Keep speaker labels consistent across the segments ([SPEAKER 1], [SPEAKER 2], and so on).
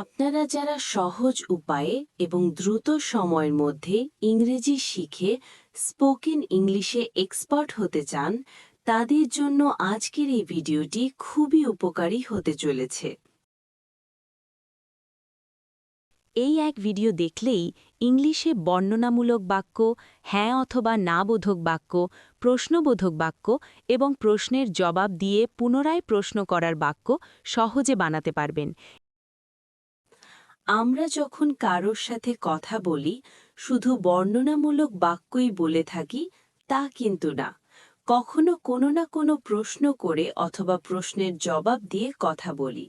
[SPEAKER 1] আপনারা যারা সহজ উপায়ে এবং দ্রুত সময়ের মধ্যে ইংরেজি শিখে স্পোকেন ইংলিশে এক্সপার্ট হতে চান, তাদের জন্য আজকের এই ভিডিওটি খুবই উপকারী হতে চলেছে।
[SPEAKER 2] এই এক ভিডিও দেখলেই ইংলিশে বর্ণনামূলক বাক্য হ্যাঁ অথবা না বোধক বাক্য, প্রশ্নবোধক বাক্য এবং প্রশ্নের জবাব দিয়ে পুনরায় প্রশ্ন করার বাক্য সহজে বানাতে পারবেন।
[SPEAKER 1] আমরা যখন কারোর সাথে কথা বলি, শুধু বর্ণনামূলক বাক্যই বলে থাকি, তা কিন্তু না। কখনো কোনো না কোনো প্রশ্ন করে অথবা প্রশ্নের জবাব দিয়ে কথা বলি।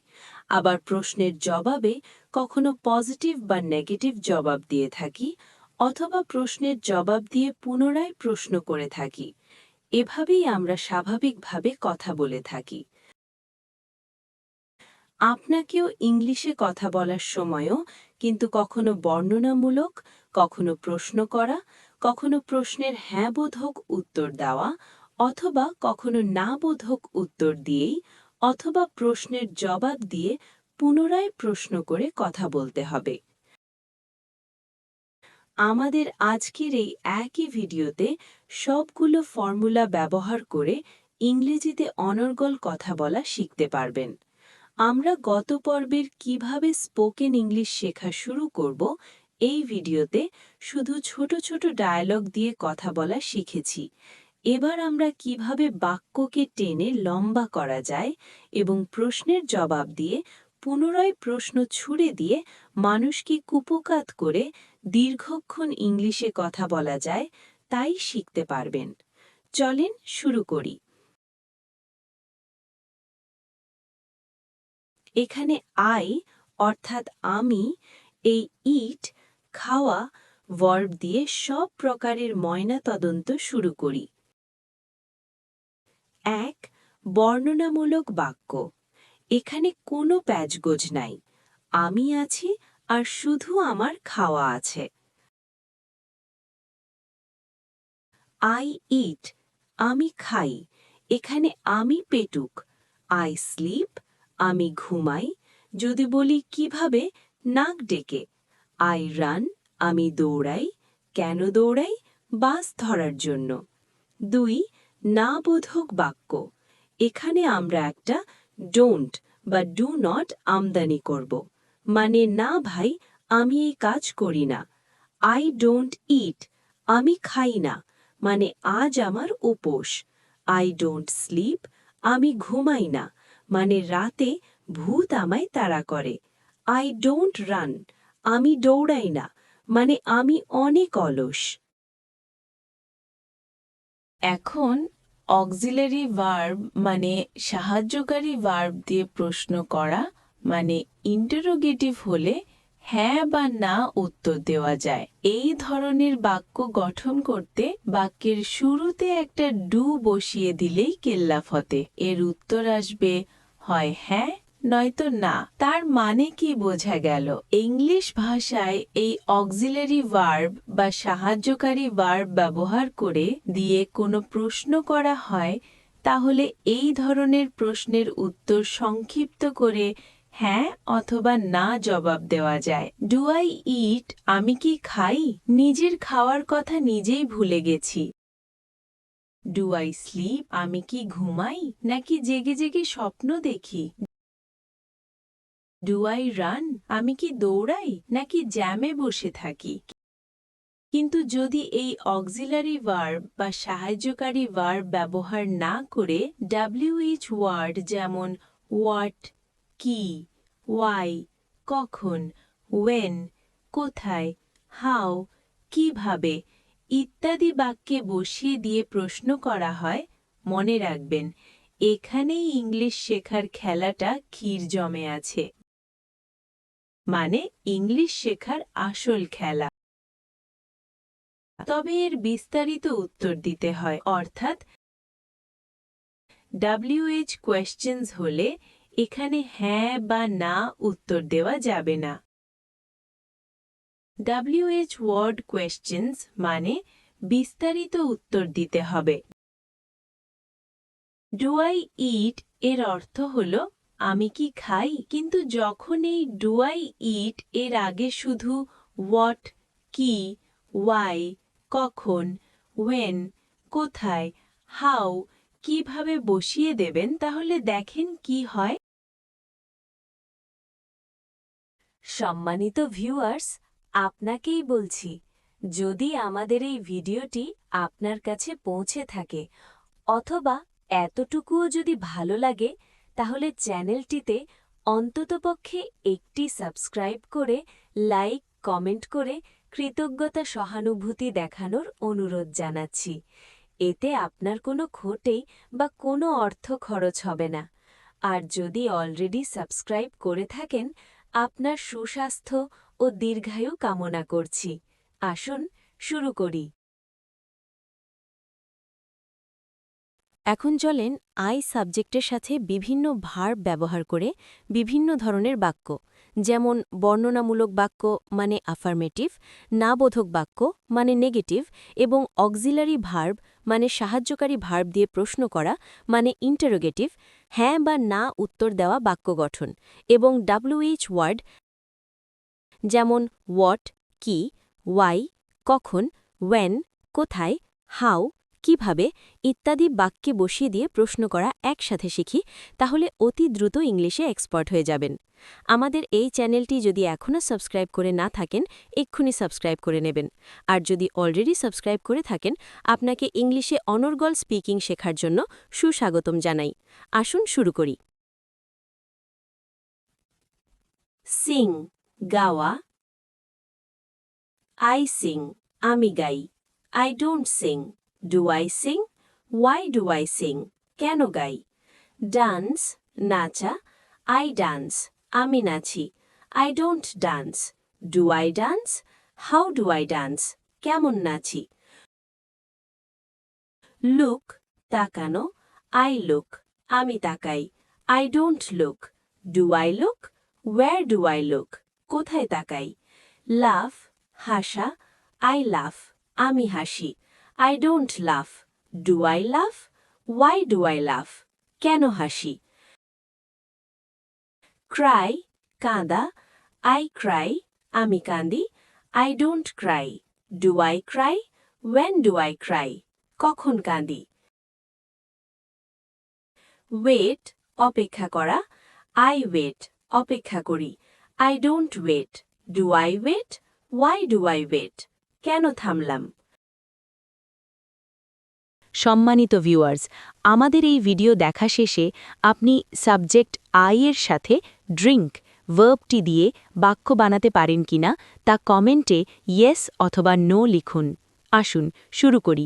[SPEAKER 1] আবার প্রশ্নের জবাবে কখনো পজিটিভ বা নেগেটিভ জবাব দিয়ে থাকি, অথবা প্রশ্নের জবাব দিয়ে পুনরায় প্রশ্ন করে থাকি। এভাবেই আমরা স্বাভাবিকভাবে কথা বলে থাকি। আপনাকেও ইংলিশে কথা বলার সময়ও কিন্তু কখনো বর্ণনামূলক, কখনো প্রশ্ন করা, কখনো প্রশ্নের হ্যাঁ বোধক উত্তর দেওয়া অথবা কখনো না বোধক উত্তর দিয়েই অথবা প্রশ্নের জবাব দিয়ে পুনরায় প্রশ্ন করে কথা বলতে হবে। আমাদের আজকের এই একই ভিডিওতে সবগুলো ফর্মুলা ব্যবহার করে ইংরেজিতে অনর্গল কথা বলা শিখতে পারবেন। আমরা গত পর্বের কীভাবে স্পোকেন ইংলিশ শেখা শুরু করব, এই ভিডিওতে শুধু ছোট ছোট ডায়ালগ দিয়ে কথা বলা শিখেছি। এবার আমরা কীভাবে বাক্যকে টেনে লম্বা করা যায় এবং প্রশ্নের জবাব দিয়ে, পুনরায় প্রশ্ন ছুড়ে দিয়ে মানুষকে কুপকাত করে দীর্ঘক্ষণ ইংলিশে কথা বলা যায়, তাই শিখতে পারবেন। চলেন শুরু করি। এখানে আই অর্থাৎ আমি, এই ইট খাওয়া ভার্ব দিয়ে সব প্রকারের ময়না তদন্ত শুরু করি। এক, বর্ণনামূলক বাক্য। এখানে কোনো প্যাচগোজ নাই। আমি আছি আর শুধু আমার খাওয়া আছে। আই ইট আমি খাই। এখানে আমি পেটুক। আই স্লিপ আমি ঘুমাই, যদি বলি কীভাবে, নাক ডেকে। আই রান আমি দৌড়াই। কেন দৌড়াই? বাস ধরার জন্য। দুই না বোধক বাক্য। এখানে আমরা একটা ডোন্ট বা ডু নট আমদানি করব। মানে না ভাই, আমি এই কাজ করি না। আই ডোন্ট ইট আমি খাই না। মানে আজ আমার উপোস। আই ডোন্ট স্লিপ আমি ঘুমাই না। মানে রাতে ভূত আমায় তাড়া করে। আই ডোন্ট রান আমি দৌড়াই না। মানে আমি অনেক অলস।
[SPEAKER 3] এখন অক্সিলারি ভার্ব মানে সাহায্যকারী ভার্ব দিয়ে প্রশ্ন করা মানে ইন্টারোগেটিভ হলে হ্যাঁ বা না উত্তর দেওয়া যায়। এই ধরনের বাক্য গঠন করতে বাক্যের শুরুতে একটা ডু বসিয়ে দিলেই কেল্লাফতে এর উত্তর আসবে, হয় হ্যাঁ নয়তো না। তার মানে কি বোঝা গেল? ইংলিশ ভাষায় এই অক্সিলারি ভার্ব বা সাহায্যকারী ভার্ব ব্যবহার করে দিয়ে কোনো প্রশ্ন করা হয়, তাহলে এই ধরনের প্রশ্নের উত্তর সংক্ষিপ্ত করে হ্যাঁ অথবা না জবাব দেওয়া যায়। ডু আই ইট আমি কি খাই? নিজের খাওয়ার কথা নিজেই ভুলে গেছি। ডু আই স্লিপ আমি কি ঘুমাই? নাকি জেগে জেগে স্বপ্ন দেখি? ডু আই রান আমি কি দৌড়াই? নাকি জ্যামে বসে থাকি? কিন্তু যদি এই অক্সিলারি ভার্ব বা সাহায্যকারী ভার্ব ব্যবহার না করে ডাব্লিউএইচ ওয়ার্ড যেমন হোয়াট কি ওয়াই কখন ওয়েন কোথায় হাও কীভাবে ইত্যাদি বাক্যে বসিয়ে দিয়ে প্রশ্ন করা হয়, মনে রাখবেন। এখানেই ইংলিশ শেখার খেলাটা ক্ষীর জমে আছে। মানে ইংলিশ শেখার আসল খেলা। তবে এর বিস্তারিত উত্তর দিতে হয়। অর্থাৎ ডাব্লিউএইচ কোয়েশ্চেন্স হলে এখানে হ্যাঁ বা না উত্তর দেওয়া যাবে না। ডাব্লিউএইচ ওয়ার্ড কোয়েশ্চেন্স মানে বিস্তারিত উত্তর দিতে হবে। ডু আই ইট এর অর্থ হল, আমি কি খাই? কিন্তু যখন এই ডুয়াই ইট এর আগে শুধু হোয়াট কি ওয়াই কখন ওয়েন কোথায় হাউ কীভাবে বসিয়ে দেবেন, তাহলে দেখেন কি হয়।
[SPEAKER 1] সম্মানিত ভিউয়ার্স আপনাকেই বলছি, যদি আমাদের এই ভিডিওটি আপনার কাছে পৌঁছে থাকে, অথবা এতটুকুও যদি ভালো লাগে, তাহলে চ্যানেলটিতে অন্ততপক্ষে একটি সাবস্ক্রাইব করে লাইক কমেন্ট করে কৃতজ্ঞতা সহানুভূতি দেখানোর অনুরোধ জানাচ্ছি। এতে আপনার কোনো ক্ষতেই বা কোনো অর্থ খরচ হবে না। আর যদি অলরেডি সাবস্ক্রাইব করে থাকেন আপনার সুস্বাস্থ্য ও দীর্ঘায়ু কামনা করছি। আসুন শুরু করি।
[SPEAKER 2] এখন চলেন আই সাবজেক্টের সাথে বিভিন্ন ভার্ব ব্যবহার করে বিভিন্ন ধরনের বাক্য, যেমন বর্ণনামূলক বাক্য মানে আফার্মেটিভ নাবোধক বাক্য মানে নেগেটিভ এবং অক্সিলারি ভার্ব মানে সাহায্যকারী ভার্ব দিয়ে প্রশ্ন করা মানে ইন্টারোগেটিভ হ্যাঁ বা না উত্তর দেওয়া বাক্য গঠন এবং ডাব্লিউএইচ ওয়ার্ড, যেমন হোয়াট কি ওয়াই কখন ওয়েন কোথায় হাউ কীভাবে ইত্যাদি বাক্যে বসিয়ে দিয়ে প্রশ্ন করা একসাথে শিখি, তাহলে অতি দ্রুত ইংলিশে এক্সপার্ট হয়ে যাবেন। আমাদের এই চ্যানেলটি যদি এখনও সাবস্ক্রাইব করে না থাকেন, এক্ষুনি সাবস্ক্রাইব করে নেবেন। আর যদি অলরেডি সাবস্ক্রাইব করে থাকেন, আপনাকে ইংলিশে অনর্গল স্পিকিং শেখার জন্য সুস্বাগতম জানাই। আসুন শুরু করি।
[SPEAKER 1] সিং, গাওয়া। আই সিং, আমি গাই। I don't sing. Do I sing why do I sing কেন গাই? ডান্স নাচা আই ডান্স আমি নাচি I don't dance do I dance how do I dance কেমন নাচি? লুক তাকানো আই লুক আমি তাকাই I don't look do I look where do I look কোথায় তাকাই? লাফ হাসা আই লাফ আমি হাসি। I don't laugh do I laugh why do I laugh কেন হাসি? ক্রাই কাঁদা. আই ক্রাই আমি কাঁদি I don't cry do I cry when do I cry কখন কাঁদি ওয়েট অপেক্ষা করা। আই ওয়েট অপেক্ষা করি। I don't wait do I wait why do I wait কেন থামলাম?
[SPEAKER 2] সম্মানিত ভিউয়ার্স আমাদের এই ভিডিও দেখা শেষে আপনি সাবজেক্ট আই এর সাথে ড্রিঙ্ক ভার্বটি দিয়ে বাক্য বানাতে পারেন কিনা তা কমেন্টে ইয়েস অথবা নো লিখুন। আসুন, শুরু করি।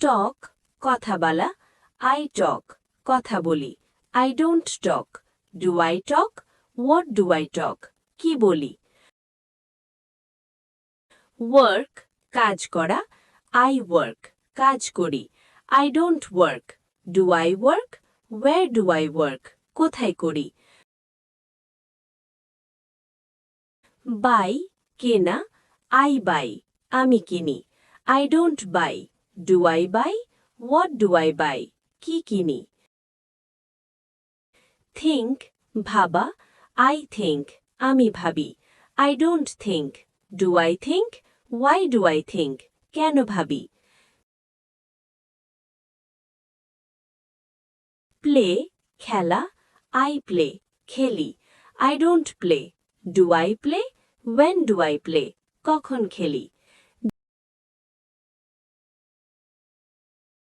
[SPEAKER 1] টক কথা বলা। আই টক কথা বলি। I don't talk do I talk what do I talk কি বলি? ওয়ার্ক কাজ করা। আই ওয়ার্ক কাজ করি। I don't work do I work where do I work কোথায় করি? বাই কেনা আই বাই আমি কিনি। I don't buy do I buy what do I buy কি কিনি? থিঙ্ক ভাবা আই থিঙ্ক আমি ভাবি। I don't think do I think why do I think কেন ভাবি? প্লে খেলা আই প্লে খেলি। I don't play do I play when do I play কখন খেলি?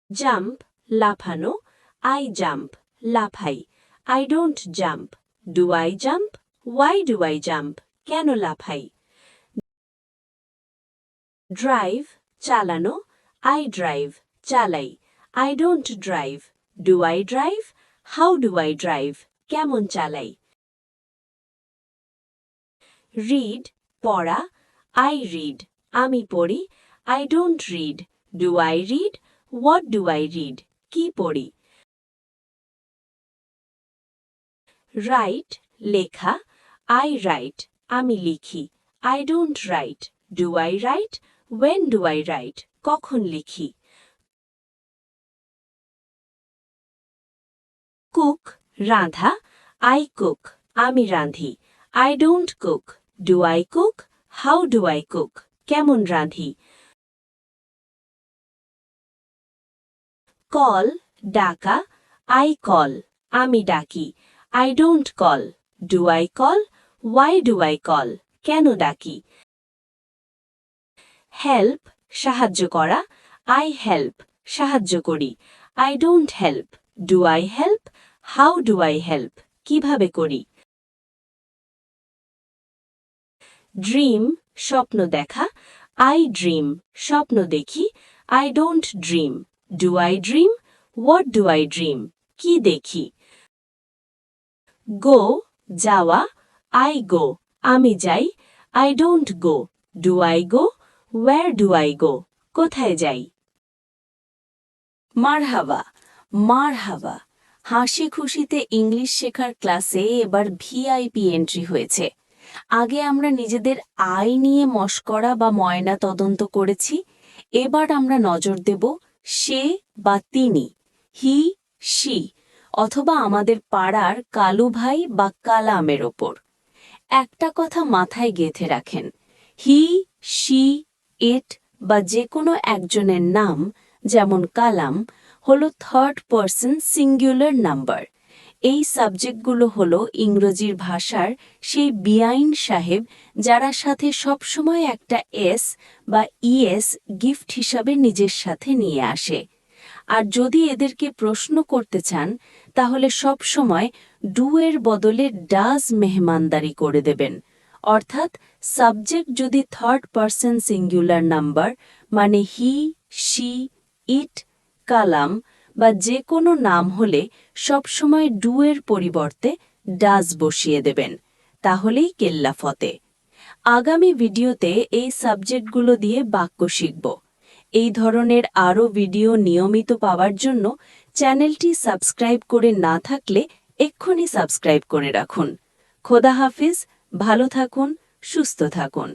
[SPEAKER 1] জাম্প লাফানো। I jump লাফাই। I don't jump do I jump why do I jump কেন লাফাই? Drive চালানো। আই ড্রাইভ চালাই। I don't drive do I drive how do I drive কেমন চালাই? Read পড়া আই রিড আমি পড়ি I don't read do I read what do I read কি পড়ি? রাইট লেখা আই রাইট আমি লিখি I don't write do I write when do I write কখন লিখি? কুক রাধা আই কুক আমি রাঁধি। I don't cook do I cook how do I cook কেমন রাঁধি? কল ডাকা। আই কল আমি ডাকি। I don't call do I call why do I call কেন ডাকি? হেল্প সাহায্য করা। আই হেল্প সাহায্য করি। I don't help do I help how do I help কীভাবে করি? ড্রিম স্বপ্ন দেখা। আই ড্রিম স্বপ্ন দেখি। I don't dream do I dream what do I dream কি দেখি? গো যাওয়া। আই গো আমি যাই। I don't go do I go where do I go কোথায় যাই? মারহাবা মারহাবা। হাসি খুশিতে ইংলিশ শেখার ক্লাসে এবার ভিআইপি এন্ট্রি হয়েছে। আগে আমরা নিজেদের আয় নিয়ে মস্করা বা ময়না তদন্ত করেছি, এবার আমরা নজর দেব সে বা তিনি, হি সি অথবা আমাদের পাড়ার কালু ভাই বা কালামের ওপর। একটা কথা মাথায় গেঁথে রাখেন, হি সি ইট বা যে কোনো একজনের নাম, যেমন কালাম হল থার্ড পার্সন সিঙ্গুলার নাম্বার এই সাবজেক্টগুলো হলো ইংরেজির ভাষার সেই বিআইন সাহেব যারা সাথে সবসময় একটা এস বা ইএস গিফট হিসাবে নিজের সাথে নিয়ে আসে। আর যদি এদেরকে প্রশ্ন করতে চান, তাহলে সব সময় ডু এর বদলে ডাজ মেহমানদারি করে দেবেন। অর্থাৎ সাবজেক্ট যদি থার্ড পার্সন সিঙ্গুলার নাম্বার মানে হি সি ইট কালাম বা যে কোনো নাম হলে সবসময় ডু এর পরিবর্তে ডাজ বসিয়ে দেবেন, তাহলেই কেল্লা ফতে। আগামী ভিডিওতে এই সাবজেক্টগুলো দিয়ে বাক্য শিখব। এই ধরনের আরও ভিডিও নিয়মিত পাওয়ার জন্য চ্যানেলটি সাবস্ক্রাইব করে না থাকলে এক্ষুনি সাবস্ক্রাইব করে রাখুন। খোদা হাফিজ, ভালো থাকুন, সুস্থ থাকুন।